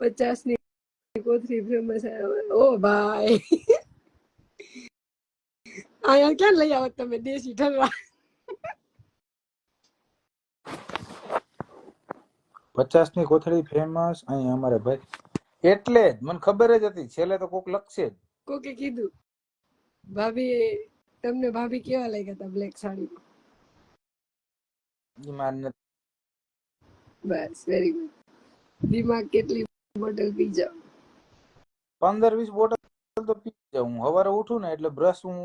પચાસની કોથળી ફેમસ ઓ ભાઈ. અહીંયા ક્યાં લઈ આવો તમે દેશી ઠરવા પચાસની કોથળી ફેમસ અહીં અમારે ભાઈ. એટલે જ મને ખબર જ હતી છેલ્લે તો કોક લખશે જ. કોકે કીધું? ભાભી તમને ભાભી કેવા લાગ્યા હતા બ્લેક નથી. બસ વેરી ગુડ દિમાગ કેટલી બોટલ પી જાઉં પંદર વીસ બોટલ તો પી જાઉં સવારે ઉઠું ને એટલે બ્રશ હું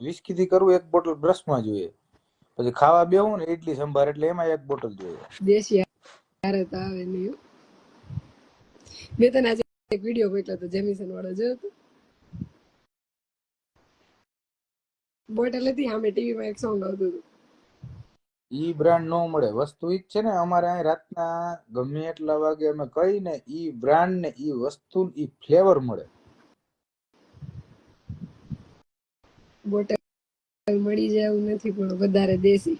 વિસ્કી થી કરું એક બોટલ બ્રશમાં જોઈએ. પછી ખાવા બેહું ને ઇડલી સંભાર એટલે એમાં એક બોટલ જોઈએ. દેશી હારે તો આવે નહીં મેં તને આજે એક વીડિયો મોકલ્યો હતો જેમિસન વાળો જોયો હતો? બોટલ હતી સામે ટીવીમાં એક સોંગ આવતું હતું. ઈ બ્રાન્ડ નો મળે. વસ્તુ ઈ જ છે ને, અમારે અહીં રાતના ગમે એટલા વાગે અમે કઈ ને ઈ બ્રાન્ડ ને ઈ વસ્તુ ઈ ફ્લેવર મળે. બોટલ મળી જાય એવું નથી, પણ વધારે દેશી.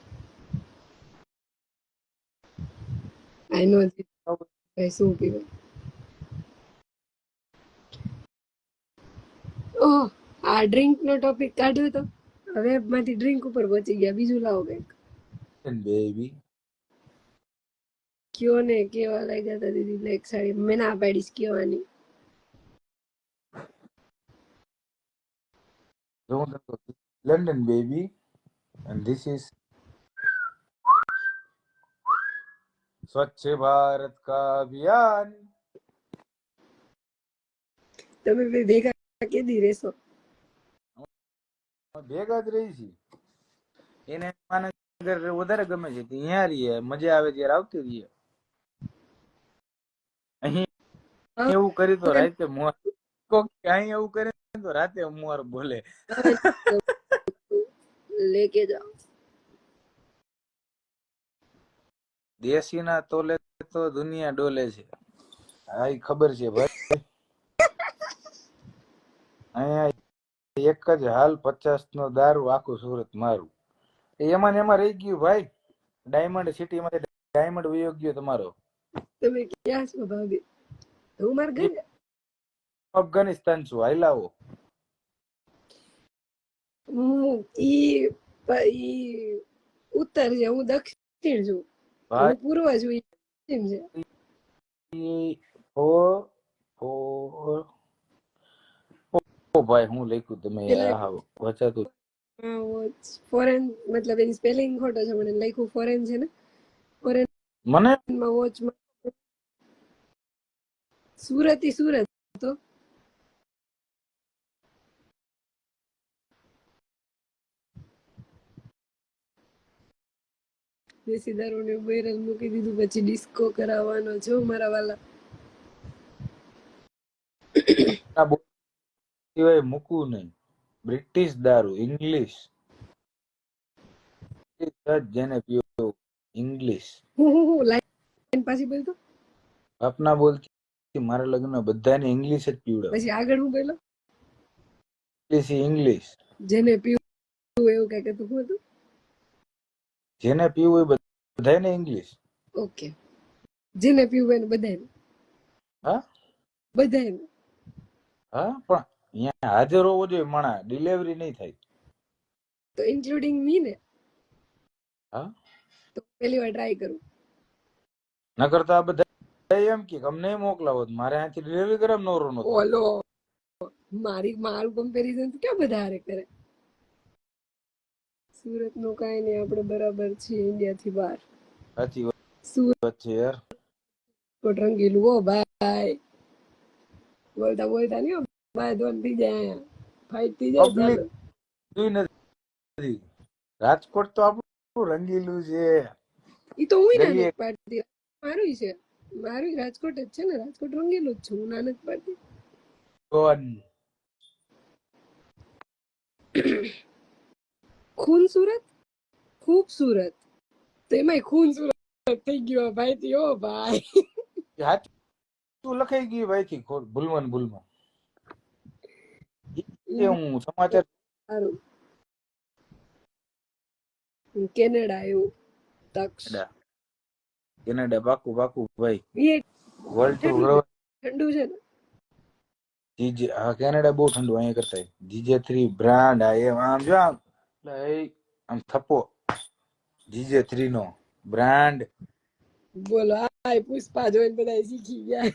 આઈ નો શું પીવે ઓહ આ ડ્રિંક નો ટોપિક કાઢ્યો તો? હવે માંથી ડ્રિંક ઉપર પહોંચી ગયા. બીજું લાવો કંઈક. બેબી કયો ને કેવા લાગ્યા હતા દીદી બ્લેક સાડી? મેં ના પાડીશ કેવાની London baby and this is Swachh Bharat કા અભિયાન તમે ભેગા કેદી રહેશો? ભેગા જ રહી છે એને વધારે ગમે છે ત્યાં રહીએ મજા આવે ત્યારે આવતી રહીએ. અહીં એવું કરી તો રાતે મોર અહીં એવું કરે તો રાતે મોર બોલે. લેકે જાઓ. દેશી ના તોલે તો દુનિયા ડોલે છે. હા ખબર છે ભાઈ. અહીંયા એક જ હાલ પચાસ નો દારૂ આખું સુરત મારું. એમાં ને એમાં રહી ગયું ભાઈ. ડાયમંડ સિટી માંથી ડાયમંડ વયો ગયો તમારો. તમે ક્યાં છો ભાભી? હું માર ઘરે. અફઘાનિસ્તાન છું હાઈલાવો હું ઈ ઈ ઉત્તર છે હું દક્ષિણ છું. ભાઈ હું પૂર્વ છું પશ્ચિમ છે. ઓ ઓ ઓ ભાઈ હું લખ્યું તમે વચાતું ફોરેન મતલબ એની સ્પેલિંગ ખોટો છે મને લખ્યું ફોરેન છે ને? ફોરેન મને? માં વોચ સુરત સુરત તો દેશી દારૂ ને બેરલ મૂકી દીધું પછી ડિસ્કો કરાવવાનો છો મારા વાલા. સિવાય મૂકવું નહીં. બ્રિટિશ દારૂ ઇંગ્લિશ. જેને પીવો ઇંગ્લિશ. લાઈન પાછી બોલતો બાપના બોલતી મારા લગ્ન બધાને ઇંગ્લિશ જ પીવડાવ. પછી આગળ હું બોલો? English English. જેને પીવું એવું કઈ કહેતું હું હતું? જેને પીવું એ બધાને ઇંગ્લિશ. ઓકે. જેને પીવું એને બધાને હા? બધાને હા પણ અહીંયા હાજર હોવો જોઈએ માણા ડિલિવરી નહીં થાય. તો ઇન્ક્લુડિંગ મી ને? હા? તો પહેલી વાર ટ્રાય કરું. ન કરતા આ બધા એમ કે અમને મોકલાવો મારે અહીંથી ડિલિવરી કરે નોરો નો ઓલો મારી મારું કમ્પેરિઝન તો ક્યાં બધા હારે કરે? સુરતનું કાઈ નહીં આપણે બરાબર છે ઇન્ડિયા થી બહાર. સાચી સુરત છે યાર. પટરંગીલું ઓ ભાઈ. બોલતા બોલતા નહીં રાજકોટ તો આપણું રંગીલું છે. ઈ તો હું નાનક. પાડતી. મારું છે. મારું રાજકોટ જ છે ને. રાજકોટ રંગીલું જ છું. હું નાનક પાડતી. ખૂન સુરત ખૂબસૂરત. તો એમાંય ખૂન સુરત થઈ ગયો ભાઈ થી ઓ ભાઈ. તું લખાઈ ગયું ભાઈ થી ભૂલમાં ભૂલમાં. એ હું સમાચાર સારું કેનેડા આવ્યું તક્ષ કેનેડા બાકુ પાકું પાકું ભાઈ વર્લ્ડ ટુ ઠંડુ છે ને જીજે હા કેનેડા બહુ ઠંડુ અહીંયા કરતા જીજે થ્રી બ્રાન્ડ આ એમ આમ જો આમ આમ થપ્પો જીજે થ્રી નો બ્રાન્ડ બોલો આ પુષ્પા જોઈને બધા શીખી ગયા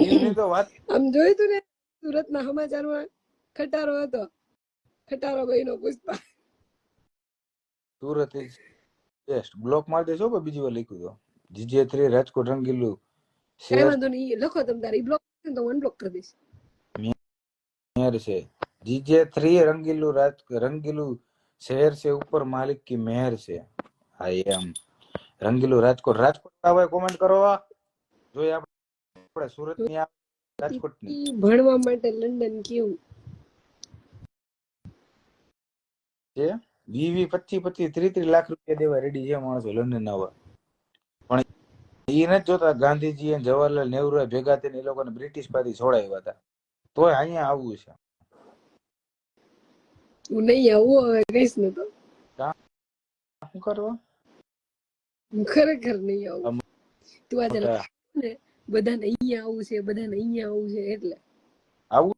એમને આમ જોયું તું ને સુરતના સમાચારમાં ખટારો હતો. ખટારો ભાઈનો Pushpa. Surat is best block માર દેશો પણ બીજી વાર લખ્યું તો. જીજે થ્રી રાજકોટ રંગીલું. કઈ વાંધો નહીં લખો તમે તારી. બ્લોક તો હું અનબ્લોક કરી દઈશ. શહેર છે. જીજે થ્રી રંગીલું રાજ રંગીલું શહેર છે ઉપર માલિક કી મહેર છે. હા એમ. રંગીલું રાજકોટ. રાજકોટ આવે કોમેન્ટ કરો જોઈએ સુરતની રાજકોટની ભણવા માટે લંડન કેવું? છે વી વી પચી પચીસ ત્રી ત્રીસ લાખ રૂપિયા દેવા રેડી છે માણસો લંડન આવવા પણ એ નથી જોતા ગાંધીજી અને જવાહરલાલ નેહરુ ભેગા થઈને એ લોકોને બ્રિટિશ પાછી છોડાવ્યા હતા. તોય અહીંયા આવવું છે. હું નહીં આવું હવે કઈશ ને તો. શું કરવા? ખરેખર નહીં આવું. તું આજે બધાને અહીંયા આવું છે બધાને અહીંયા આવું છે એટલે. આવું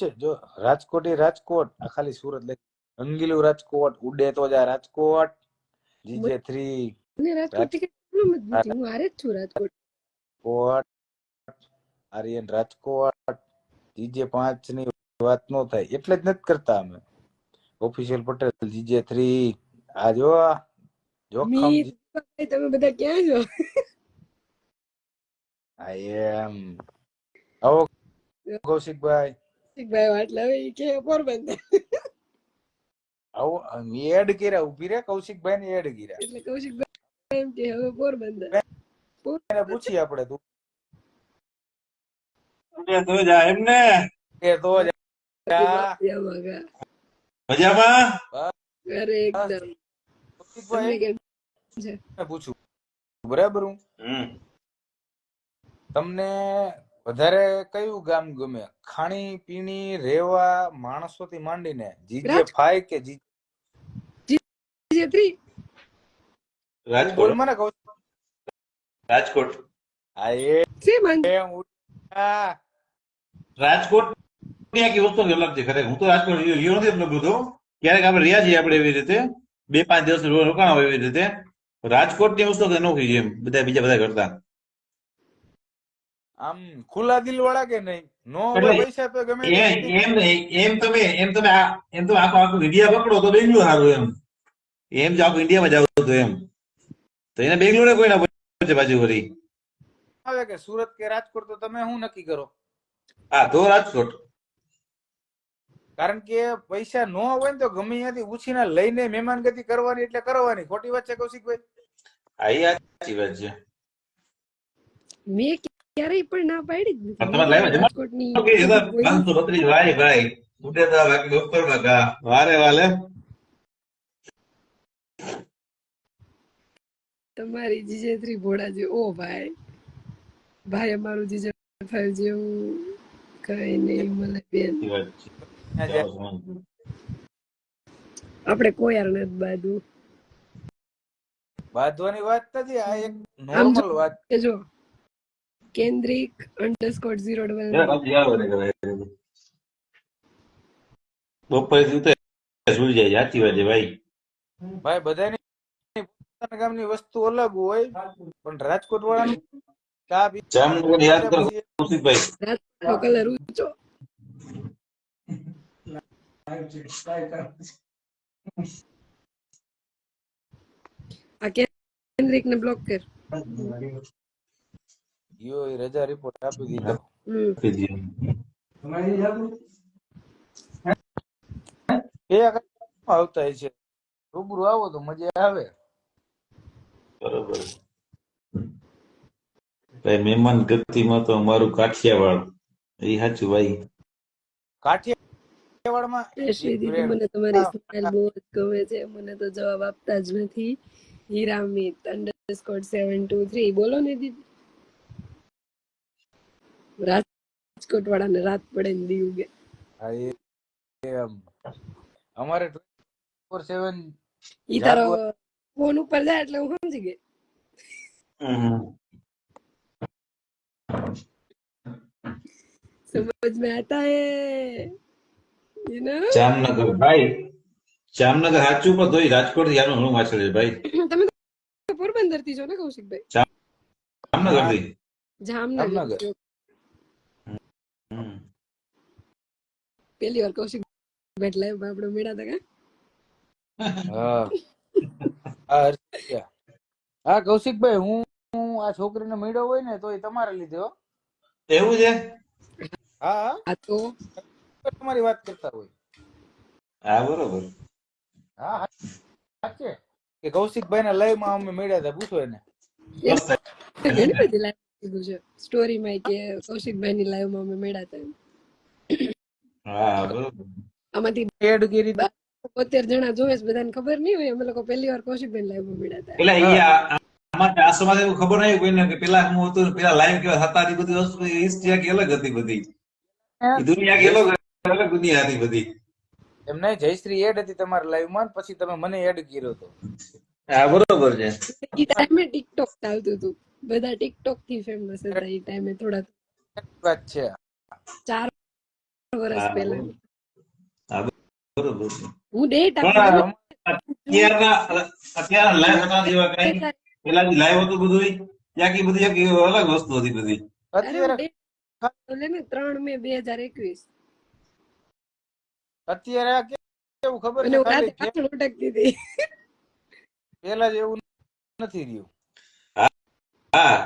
છે જો રાજકોટ એ રાજકોટ આ ખાલી સુરત લઈ. રંગીલું રાજકોટ ઉડે તો જા રાજકોટ જીજે થ્રી રાજકોટ હું આરે જ છું રાજકોટ. કોટ આર્યન રાજકોટ જીજે પાંચની વાત નો થાય એટલે જ નથી કરતા અમે. ઓફિશિયલ પટેલ જીજે થ્રી આ જો જોખમ તમે બધા ક્યાં છો? એમ. આવો કૌશિકભાઈ ભાઈ. વાટલા હવે ઈ કે પોરબંદર. આવો એડ કર્યા ઊભી રે કૌશિકભાઈ ને એડ કર્યા. એટલે કૌશિકભાઈ એમ કે હવે પોરબંદર. એને પૂછીએ આપણે તું. તો જા એમ ને એ તો જ મજામાં? અરે એકદમ. કૌશિકભાઈ પૂછું. બરાબર હું? હમ. તમને વધારે કયું ગામ ગમે? ખાણી પીણી રેવા માણસોથી માંડીને જીજે ફાઈ કે જીજે? થ્રી રાજકોટ. મને કહું રાજકોટ. આ એ. રાજકોટની આખી વસ્તુ અલગ છે ખરે. હું તો રાજકોટ ગયો નથી એટલો બધો ક્યારેક આપણે રહ્યા છીએ આપણે એવી રીતે. બે પાંચ દિવસ રોકાણ હોય એવી રીતે. રાજકોટની વસ્તુ અનોખી છે એમ. બધા બીજા બધા કરતા. આમ ખુલ્લા દિલ વાળા કે નહીં? નો પૈસા તો ગમે એમ. એમ એમ તમે એમ તમે આ એમ તો આખો આખું ઇન્ડિયા પકડો તો બેંગ્લોર સારું એમ. એમ જો આખું ઇન્ડિયામાં જાવ તો એમ. તો એને બેંગ્લોરે કોઈ ના વચ્ચે બાજુ વળી આવે કે સુરત કે રાજકોટ તો તમે શું નક્કી કરો? હા તો રાજકોટ. કારણ કે પૈસા નો હોય ને તો ગમે ત્યાંથી ઉછીને લઈને મહેમાનગતિ કરવાની એટલે કરવાની. ખોટી વાત છે કૌશિકભાઈ? હા એ સાચી વાત છે. મેં ક્યારેય પણ ના પાડી જ તમારે લાવ્યા જમા- રાજકોટની ઓકે, એ તો પાંચસો બત્રીસ ભાઈ ભાઈ. ઉડેદા બાકી ઉપર બાકા વારે વાલે. તમારી જીજેત્રી ભોળા જે ઓ ભાઈ. ભાઈ અમારું જીજે ફાઈવ જેવું કઈ નહીં મને બેન. આપણે કોઈ યાર નથી બાદુ બાદવાની વાત નથી આ એક નોર્મલ વાત. છે જો કેન્દ્રિક અંડરસ્કોર ઝીરો ડબલ જરા બાપજી આવો ને કરાય. બપોરે ઉતરે સુઈ જાય જાતી વાજે ભાઈ. ભાઈ બધાની પોતાના ગામની વસ્તુ અલગ હોય પણ રાજકોટ વાળાનું ચા પી જામનગર યાદ કરો કૌશિકભાઈ રાતનો કલર ઊંચો. આ કેન્દ્રિક ને બ્લોક કર. યો એ રજા રિપોર્ટ આપી દીધો. એ આવતા હોય છે? રૂબરૂ આવો તો મજા આવે. બરોબર. ભાઈ મહેમાન ગતિમાં તો અમારું કાઠિયાવાડ. એ સાચું ભાઈ. કાઠિયાવાડમાં મને તમારી સ્માઈલ બહુ જ ગમે છે. મને તો જવાબ આપતા જ નથી. Hiramit underscore seven two three બોલો ને દીદી. રાજકોટ વાળાને રાત પડે ને દી ઉગે અમારે 24/7 ઈ તારો ફોન ઉપર જાય એટલે હું સમજી ગઈ. સમજ મે આતા હે. યુ નો જામનગર ભાઈ જામનગર સાચું પણ તોય રાજકોટથી આનું ઘણું વાંચેલું છે ભાઈ. તમે પોરબંદરથી છો ને કૌશિકભાઈ? જામનગર. થી જામનગર. પેલી વાર કૌશિક લાઈવ આપણે મેળા હતા કા? હા. હા કૌશિકભાઈ હું હું આ છોકરીને મેળ્યો હોય ને તો એ તમારે લીધે એવું છે? હા આ તો? તમારી વાત કરતા હોય. હા બરોબર. હા સાચે. કે કૌશિકભાઈ ના લયમાં અમે મેળ્યા હતા પૂછો એને. ઘણી બધી લાઈવ કીધું છે. સ્ટોરી માં કે કૌશિકભાઈ ની લાઈવમાં અમે મેળા હતા એમ. હા બરોબર. આમાંથી એડ કરી બોતેર જણા જોવે છે બધાને ખબર નહીં હોય. અમે લોકો પહેલી વાર કૌશિકભાઈ લાઈવમાં મેળા હતા. એટલે અહીંયા અમારે આમાં આશ્રમમાં એવું ખબર નહીં કોઈને કે પેલા હું હતું પેલા લાઈવ કેવા હતા એ બધી વસ્તુ હિસ્ટ્રી આખી અલગ હતી બધી. દુનિયા કે અલગ અલગ દુનિયા હતી બધી. એમને જયશ્રી એડ હતી તમારા લાઈવમાં પછી તમે મને એડ કર્યો હતો હા બરોબર છે. એ ટાઈમે ટિકટોક ચાલતું હતું. બધા ટિકટોકથી ફેમસ હતા એ ટાઈમે થોડા વાત છે. ચાર વર્ષ પહેલા. બરોબર હું ડેટ અત્યારના અત્યારના લાઈવ હતા જેવા કઈ? પેલા લાઈવ હતું બધું ત્યાં બધી આખી અલગ વસ્તુ હતી બધી. અત્યારે ત્રણ મે બે હજાર એકવીસ. અત્યારે આ કેવું ખબર છે? પેલા જેવું નથી રહ્યું. હા.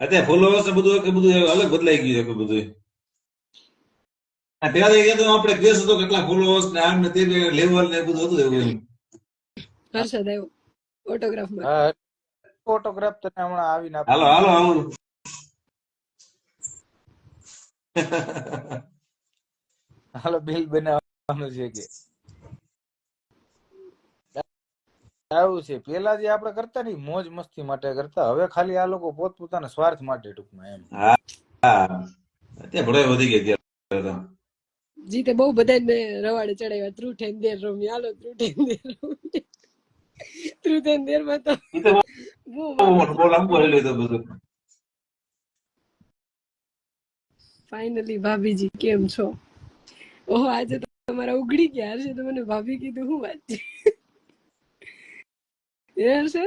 અત્યારે ફોલોઅર્સ બધું કે બધું અલગ બદલાઈ ગયું છે બધું. આ પેલા તો એ તો આપણે કેસ હતો કેટલા ફોલોઅર્સ ને આમ ને તે લેવલ ને બધું હતું એવું હર્ષદ આવ્યો. ફોટોગ્રાફમાં. ફોટોગ્રાફ તને હમણાં આવીને હાલો હાલો હાલો. હાલો બિલ બનાવવાનું છે કે? આવું છે. પેલા જે આપણે કરતા ને મોજ મસ્તી માટે કરતા. હવે ખાલી આ લોકો પોતપોતાના સ્વાર્થ માટે ટૂંકમાં એમ. હા. અત્યારે ભણાઈ વધી ગઈ અત્યારે તો. જીતે બહુ બધાને રવાડે ચડાવ્યા. ટ્રુથ એન્ડ ડેર રમી. હાલો એન્ડ ડેર રમી. ટ્રુથ એન્ડમાં તો ફાઇનલી ભાભીજી કેમ છો? ઓહો આજે તો તમારા ઉગડી ગયા. હર્ષદ તો મને ભાભી કીધું હું વાત છે હે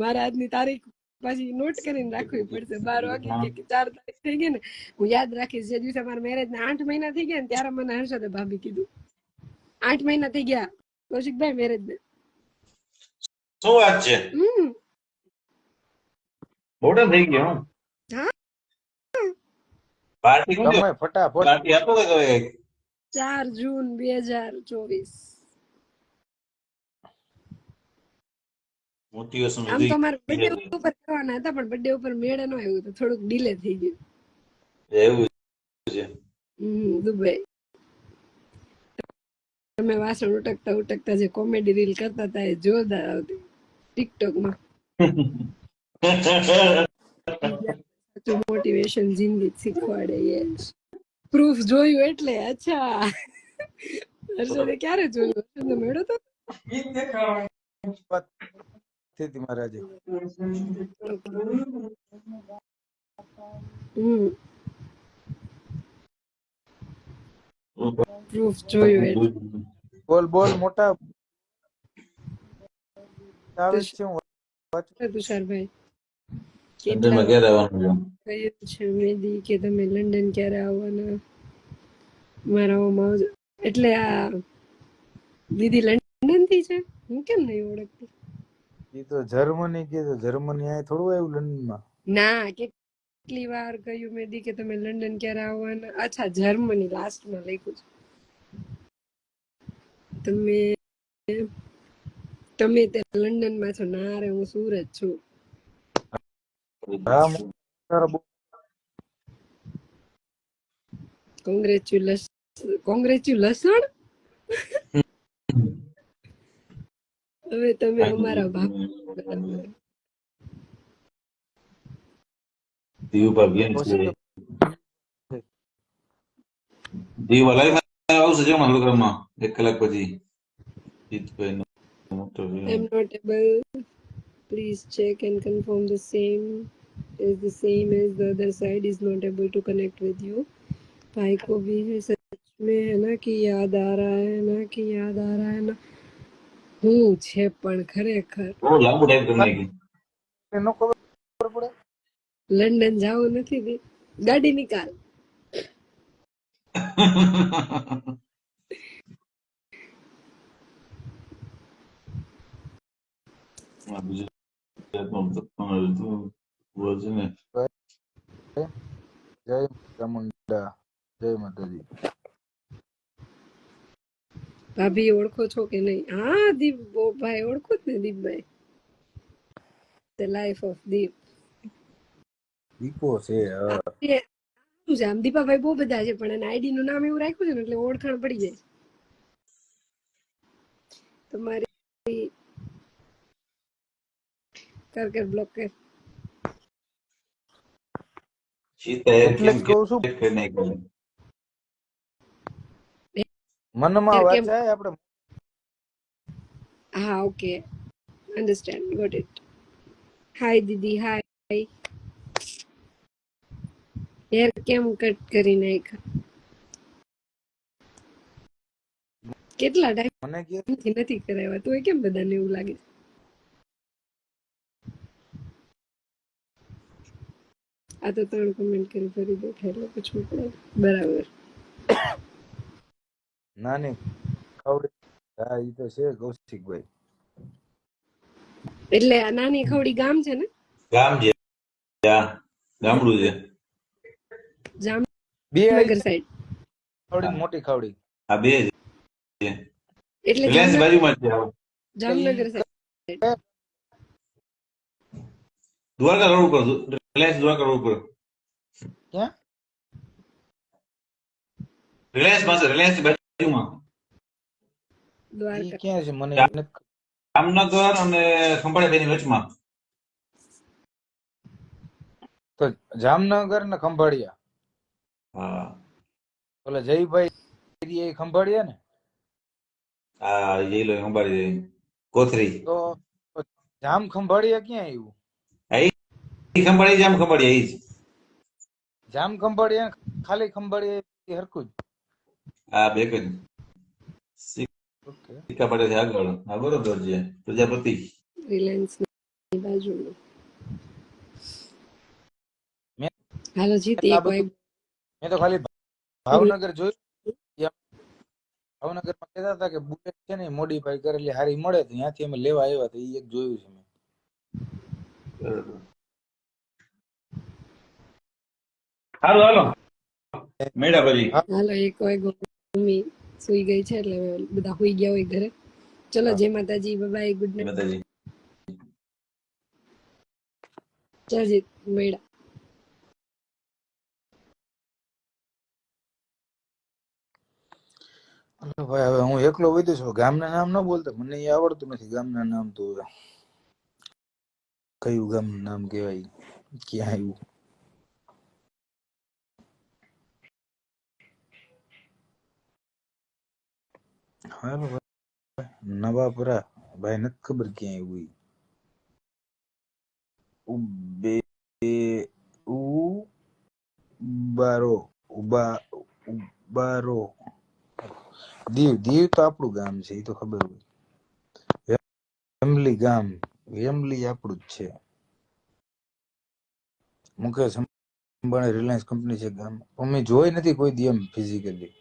મારા આજની તારીખ પછી નોટ કરીને રાખવી પડશે. બાર વાગે કે ચાર તારીખ થઈ ગઈ ને હું યાદ રાખીશ જે દિવસે મારા મેરેજ ના આઠ મહિના થઈ ગયા ને ત્યારે મને હર્ષદે ભાભી કીધું. આઠ મહિના થઈ ગયા કૌશિકભાઈ મેરેજ ને. શું વાત છે? મોટા થઈ ગયો પાર્ટી પાર્ટી આપો કે ચાર જૂન બે હજાર ચોવીસ. મોટિવેશન આમ તો મારા બર્થડે ઉપર કરવાના હતા પણ બર્થડે ઉપર મેળા ન આવ્યું તો થોડુંક ડીલે થઈ ગયું. એવું છે. હમ દુબઈ. તમે વાસણ ઉટકતા ઉટકતા જે કોમેડી રીલ કરતા હતા એ જોરદાર આવતી. ટિકટોકમાં સાચું મોટિવેશન જિંદગી શીખવાડે યસ પ્રૂફ જોયું એટલે અચ્છા. હર્ષદે ક્યારે જોયું? હર્ષદ મેળો તો? સ્થિતિ મહારાજે. પ્રૂફ જોયું બોલ બોલ મોટા. આવે છે હું તુષારભાઈ લંડનમાં ક્યારે આવવાનું છે? કહ્યું છે મેદી કે તમે લંડન ક્યારે આવવાના? મારા ઓમાં એટલે આ દીદી લંડનથી છે? હું કેમ નહીં ઓળખતી? એ તો જર્મની કીધું જર્મની આય થોડું આવ્યું લંડનમાં ના કેટલી વાર કહ્યું મેદી કે તમે લંડન ક્યારે આવવાના? અચ્છા જર્મની લાસ્ટમાં લખ્યું છે. તમે તમે તે લંડનમાં છો ના રે હું સુરત છું. કોંગ્રેચ્યુલેશન કોંગ્રેચ્યુલેશન હવે તમે અમારા ભાગ બરાબર. દીવપા બેન છે દીવા લાઈવ આવશે જો મારા પ્રોગ્રામમાં એક કલાક પછી જીતભાઈ નો મોટો am not able please check and confirm the same is the same as the other side is not able to connect with you भाई को भी है सच में है ना कि याद आ रहा है ना कि याद आ रहा है ना હું છે પણ ખરેખર. બહુ લાંબુ ટાઈપ કરી નાખી એને ખબર પડે? લંડન જવું નથી દી ગાડી નિકાલ. જય ચામુંડા જય માતાજી. ભાભી ઓળખો છો કે નહીં? હા દીપ બો ભાઈ ઓળખો જ ને Deepbhai. The life of Deep. દીપો છે શું છે. આમ દીપાભાઈ બહુ બધા છે પણ એના આઈડી નું નામ એવું રાખ્યું છે ને એટલે ઓળખાણ પડી જાય. તમારી કર. કર બ્લોક કર એટલે કેમ કહું છું કે નહીં મનમાં વાંચાય આપણે હા okay. Understand got it hi Didi. Hi hair કેમ કટ કરી નાખ્યા? કેટલા ટાઈમ મને કે નથી કરાવ્યા? તો કેમ બધાને એવું લાગે? આ તો ત્રણ કમેન્ટ કરી ફરી દેખાય એટલે પૂછવું પડે બરાબર. નાની ખાવડી. હા એ તો છે કૌશિકભાઈ. એટલે આ નાની ખવડી ગામ છે ને? ગામ છે ગામડું છે. જામનગર સાઈડ. ખાવડી મોટી ખવડી. આ બે છે. એટલે રિલાયન્સ બાજુમાં છે જામનગર સાઈડ. દ્વારકા રોડ ઉપર રિલાયન્સ દ્વારકા રોડ ઉપર. ક્યાં? રિલાયન્સ પાસે રિલાયન્સ ક્યાં છે? મને. જામનગર અને ખંભાળિયા બેની વચમાં. તો જામનગર ને ખંભાળિયા. હા. ઓલા જયભાઈ એ ખંભાળિયા ને? હા એ લો ખંભાળી કોથરી. તો જામ ખંભાળિયા ક્યાં આવ્યું ઈ ખંભાળી જામ ખંભાળિયા ઈ જ. જામ ખંભાળિયા ખાલી ખંભાળિયા એ હરખું જ. આ બે જ. ઓકે. સિક્કા પડે છે આગળ. હા બરોબર છે. પ્રજાપતિ. રિલાયન્સની બાજુમાં. મેં- હાલો જીત એક મેં તો ખાલી ભાવનગર જોયું. ભાવનગરમાં કહેતા હતા કે બુલેટ છે ને મોડીફાઈ કરેલી હારી મળે તો ત્યાંથી અમે લેવા આવ્યા હતા. એ એક જોયું છે મેં. હાલો હાલો. મેળા પછી હાલો એક વાગ્યો મમ્મી સુઈ ગઈ છે એટલે બધા સુઈ ગયા હોય ઘરે. ચલો જય માતાજી બાય ગુડ નાઈટ માતાજી. ચાલ જીત મળ્યા. અલા ભાઈ હવે હું એકલો વૈદ્ય છું ગામના નામ ન બોલતા મને એ આવડતું નથી ગામના નામ તો કયું ગામનું નામ કહેવાય ક્યાં આવ્યું? હાલો ભાઈ નવાપરા ભાઈ નથી ખબર ક્યાં આવ્યું ઈ. ઉબે ઉબારો દીવ દીવ તો આપણું ગામ છે એ તો ખબર હોય વેમલી ગામ વેમલી આપણું જ છે મુકેશ અંબાણી રિલાયન્સ કંપની છે ગામ અમે જોઈ નથી કોઈ દી એમ ફિઝિકલી